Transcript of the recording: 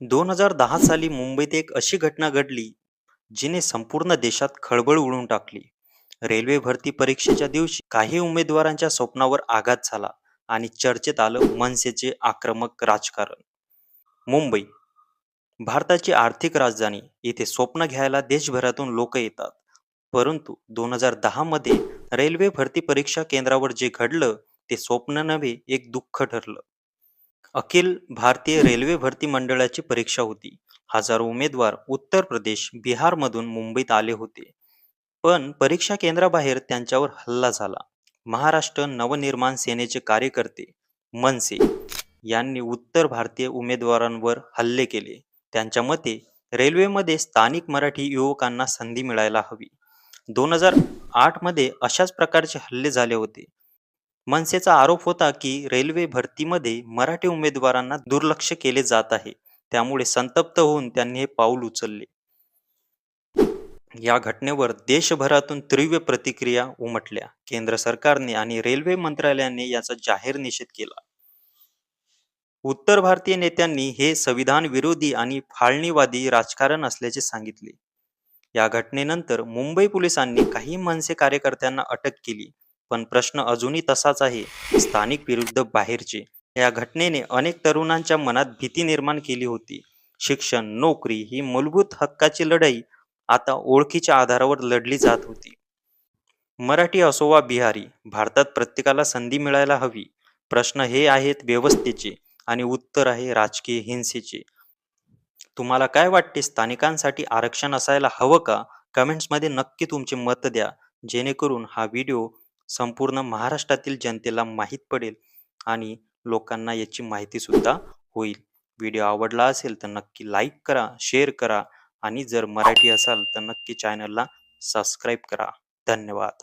दोन हजार दहा साली मुंबईत एक अशी घटना घडली जिने संपूर्ण देशात खळबळ उडवून टाकली. रेल्वे भरती परीक्षेच्या दिवशी काही उमेदवारांच्या स्वप्नावर आघात झाला आणि चर्चेत आलं मनसेचे आक्रमक राजकारण. मुंबई भारताची आर्थिक राजधानी येथे स्वप्न घ्यायला देशभरातून लोक येतात. परंतु दोन हजार दहा मध्ये रेल्वे भरती परीक्षा केंद्रावर जे घडलं ते स्वप्न नव्हे एक दुःख ठरलं. अखिल भारतीय रेल्वे भरती मंडळाची परीक्षा होती. हजारो उमेदवार उत्तर प्रदेश बिहारमधून मुंबईत आले होते. पण परीक्षा केंद्राबाहेर त्यांच्यावर हल्ला झाला. महाराष्ट्र नवनिर्माण सेनेचे कार्यकर्ते मनसे यांनी उत्तर भारतीय उमेदवारांवर हल्ले केले. त्यांच्या मते रेल्वेमध्ये स्थानिक मराठी युवकांना संधी मिळायला हवी. दोन हजार आठमध्ये अशाच प्रकारचे हल्ले झाले होते. मनसेचा आरोप होता की रेल्वे भरतीमध्ये मराठी उमेदवारांना दुर्लक्ष केले जात आहे. त्यामुळे संतप्त होऊन त्यांनी हे पाऊल उचलले. या घटनेवर देशभरातून तीव्र प्रतिक्रिया उमटल्या. केंद्र सरकारने आणि रेल्वे मंत्रालयाने याचा जाहीर निषेध केला. उत्तर भारतीय नेत्यांनी हे संविधान विरोधी आणि फाळणीवादी राजकारण असल्याचे सांगितले. या घटनेनंतर मुंबई पोलिसांनी काही मनसे कार्यकर्त्यांना अटक केली. पण प्रश्न अजूनही तसाच आहे स्थानिक विरुद्ध बाहेरचे. या घटनेने अनेक तरुणांच्या मनात भीती निर्माण केली होती. शिक्षण नोकरी ही मूलभूत हक्काची लढाई आता ओळखीच्या आधारावर लढली जात होती. मराठी असो वा बिहारी भारतात प्रत्येकाला संधी मिळायला हवी. प्रश्न हे आहेत व्यवस्थेचे आणि उत्तर आहे राजकीय हिंसेचे. तुम्हाला काय वाटते स्थानिकांसाठी आरक्षण असायला हवं का? कमेंट्समध्ये नक्की तुमचे मत द्या. जेणेकरून हा व्हिडिओ संपूर्ण महाराष्ट्रातील जनतेला माहीत पडेल आणि लोकांना याची माहितीसुद्धा होईल. व्हिडिओ आवडला असेल तर नक्की लाईक करा शेअर करा आणि जर मराठी असाल तर नक्की चॅनलला सबस्क्राईब करा. धन्यवाद.